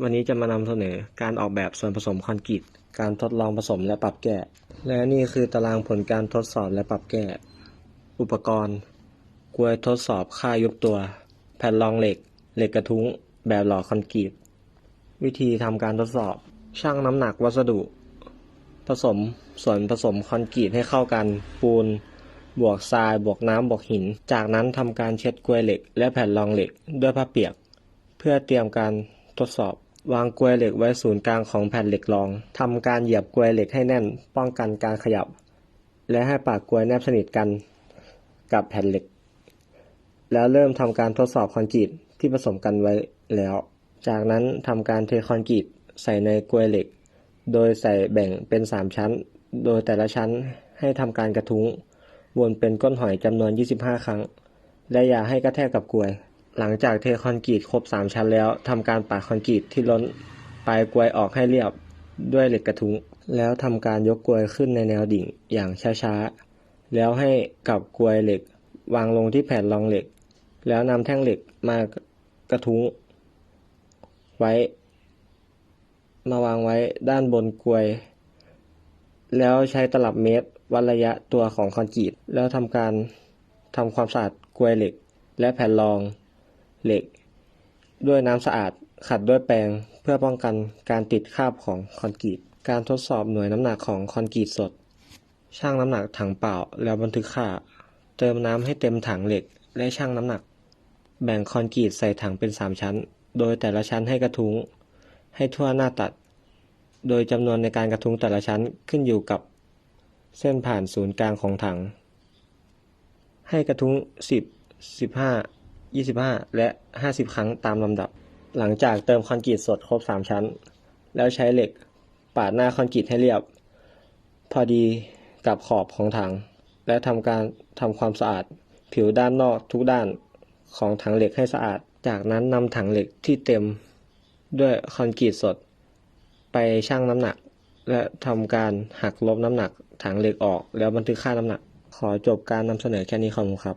วันนี้จะมานำเสนอการออกแบบส่วนผสมคอนกรีต การทดลองผสมและปรับแก้ และนี่คือตารางผลการทดสอบและปรับแก้ อุปกรณ์กลวยทดสอบค่ายุบตัว แผ่นรองเหล็ก เหล็กกระทุ้ง แบบหล่อคอนกรีต วิธีทำการทดสอบ ชั่งน้ำหนักวัสดุ ผสมส่วนผสมคอนกรีตให้เข้ากัน ปูน บวกทราย บวกน้ำ บวกหิน จากนั้นทำการเช็ดกลวยเหล็ก และแผ่นรองเหล็กด้วยผ้าเปียก เพื่อเตรียมการ ทดสอบ วางกลวยเหล็กไว้ศูนย์กลางของแผ่นเหล็กรอง ทำการเหยียบกลวยเหล็กให้แน่น ป้องกันการขยับ และให้ปากกลวยแนบสนิทกันกับแผ่นเหล็ก แล้วเริ่มทำการทดสอบคอนกรีตที่ผสมกันไว้แล้ว จากนั้นทำการเทคอนกรีตใส่ในกลวยเหล็ก โดยใส่แบ่งเป็น 3 ชั้น โดยแต่ละชั้นให้ทำการกระทุ้งวนเป็นก้นหอยจำนวน 25 ครั้ง และอย่าให้กระแทกกับกลวย หลังจากเทคอนกรีตครบ 3 ชั้นแล้วทำการปาดคอนกรีตที่ล้นปลายกลวยออกให้เรียบด้วยเหล็กกระทุ้ง แล้วทำการยกกลวยขึ้นในแนวดิ่งอย่างช้าๆ แล้วให้กับกลวยเหล็กวางลงที่แผ่นรองเหล็ก แล้วนำแท่งเหล็กมากระทุ้ง ไว้ มาวางไว้ด้านบนกลวย แล้วใช้ตลับเมตรวัดระยะตัวของคอนกรีตแล้วทำการทำความสะอาดกลวยเหล็ก และแผ่นรอง เหล็ก ด้วยน้ำสะอาดขัดด้วยแปรงเพื่อป้องกันการติดคราบของคอนกรีต การทดสอบหน่วยน้ำหนักของคอนกรีตสด ชั่งน้ำหนักถังเปล่าแล้วบันทึกค่า เติมน้ำให้เต็มถังเหล็ก และชั่งน้ำหนัก แบ่งคอนกรีตใส่ถังเป็น 3 ชั้น โดยแต่ละชั้นให้กระทุ้ง ให้ทั่วหน้าตัด โดยจำนวนในการกระทุ้งแต่ละชั้นขึ้นอยู่กับ เส้นผ่านศูนย์กลางของถัง ให้กระทุ้ง 10 15 25 และ 50 ครั้งตามลำดับ หลังจากเติมคอนกรีตสดครบ 3 ชั้น แล้วใช้เหล็กปาดหน้าคอนกรีตให้เรียบ พอดีกับขอบของถัง และทำการทำความสะอาด ผิวด้านนอกทุกด้านของถังเหล็กให้สะอาด จากนั้นนำถังเหล็กที่เต็มด้วยคอนกรีตสด ไปชั่งน้ำหนัก และทำการหักลบน้ำหนักถังเหล็กออก แล้วบันทึกค่าน้ำหนัก ขอจบการนำเสนอแค่นี้ขอบคุณครับ